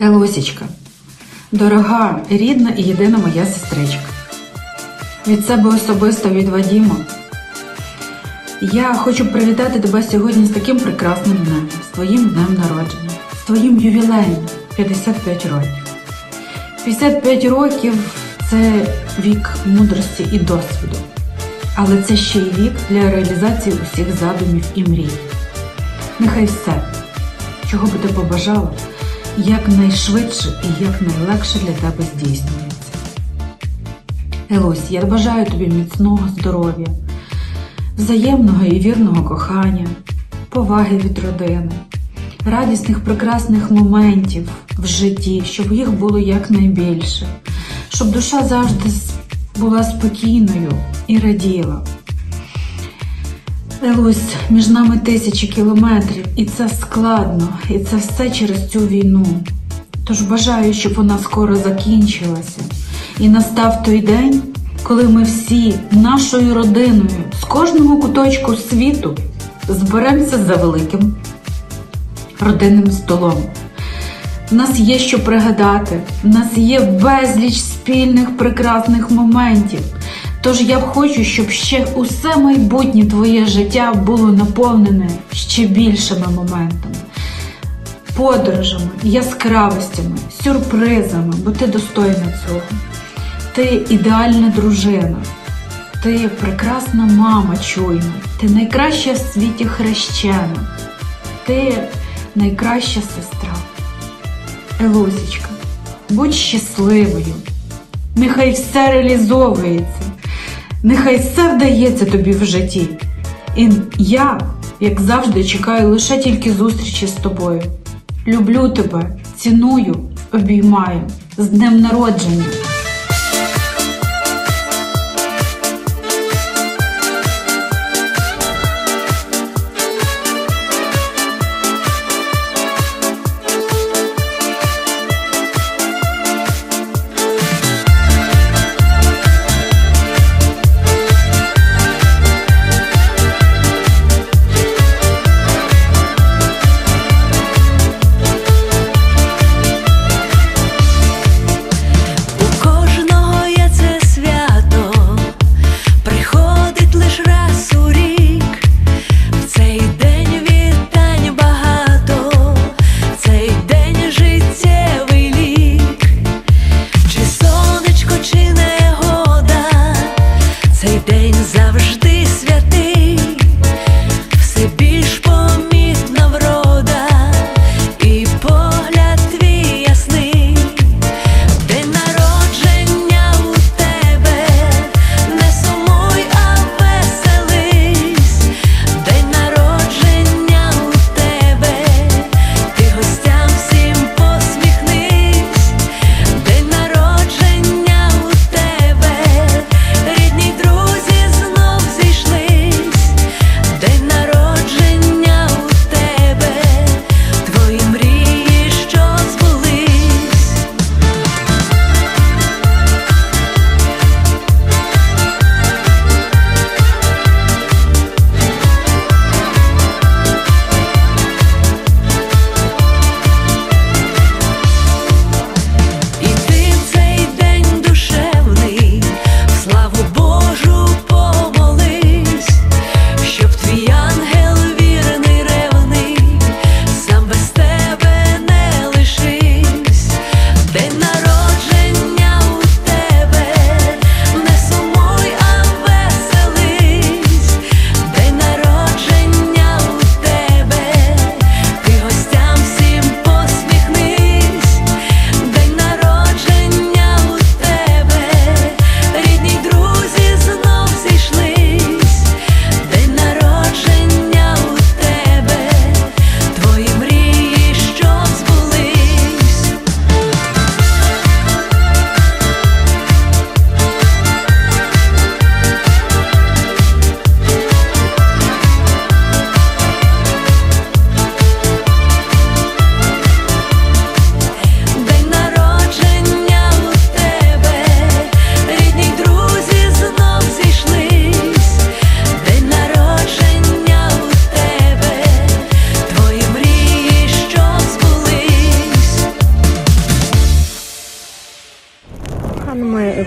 Елосічка, дорога, рідна і єдина моя сестричка. Від себе особисто від Вадіма. Я хочу привітати тебе сьогодні з таким прекрасним днем, з твоїм днем народження, з твоїм ювілеєм 55 років. 55 років це вік мудрості і досвіду, але це ще й вік для реалізації усіх задумів і мрій. Нехай все, чого би ти побажала, якнайшвидше і якнайлегше для тебе здійснюється. Елось, я бажаю тобі міцного здоров'я, взаємного і вірного кохання, поваги від родини, радісних прекрасних моментів в житті, щоб їх було якнайбільше, щоб душа завжди була спокійною і раділа. Елусь, між нами тисячі кілометрів, і це складно, і це все через цю війну. Тож бажаю, щоб вона скоро закінчилася. І настав той день, коли ми всі нашою родиною з кожного куточку світу зберемося за великим родинним столом. В нас є що пригадати, в нас є безліч спільних прекрасних моментів. Тож я хочу, щоб ще усе майбутнє твоє життя було наповнене ще більшими моментами, подорожами, яскравостями, сюрпризами, бо ти достойна цього. Ти ідеальна дружина, ти прекрасна мама чуйна, ти найкраща в світі хрещена, ти найкраща сестра. Елосічка, будь щасливою. Нехай все реалізовується, нехай все вдається тобі в житті. І я, як завжди, чекаю лише тільки зустрічі з тобою. Люблю тебе, ціную, обіймаю з днем народження.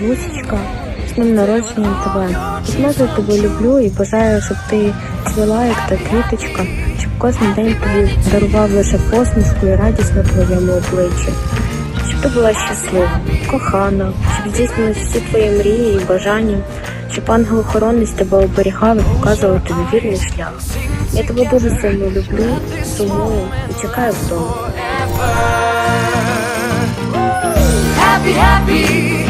Кохана з днем народження тебе. Дуже тебе люблю і бажаю, щоб ти цвіла, як та квіточка, щоб кожен день тобі дарував лише посмішку і радість на твоєму обличчі. Щоб ти була щаслива, кохана, щоб здійснилися всі твої мрії і бажання, щоб ангел-охоронець тебе оберігав і показував тобі вірний шлях. Я тебе дуже сильно люблю, сумую і чекаю вдома. Happy, happy,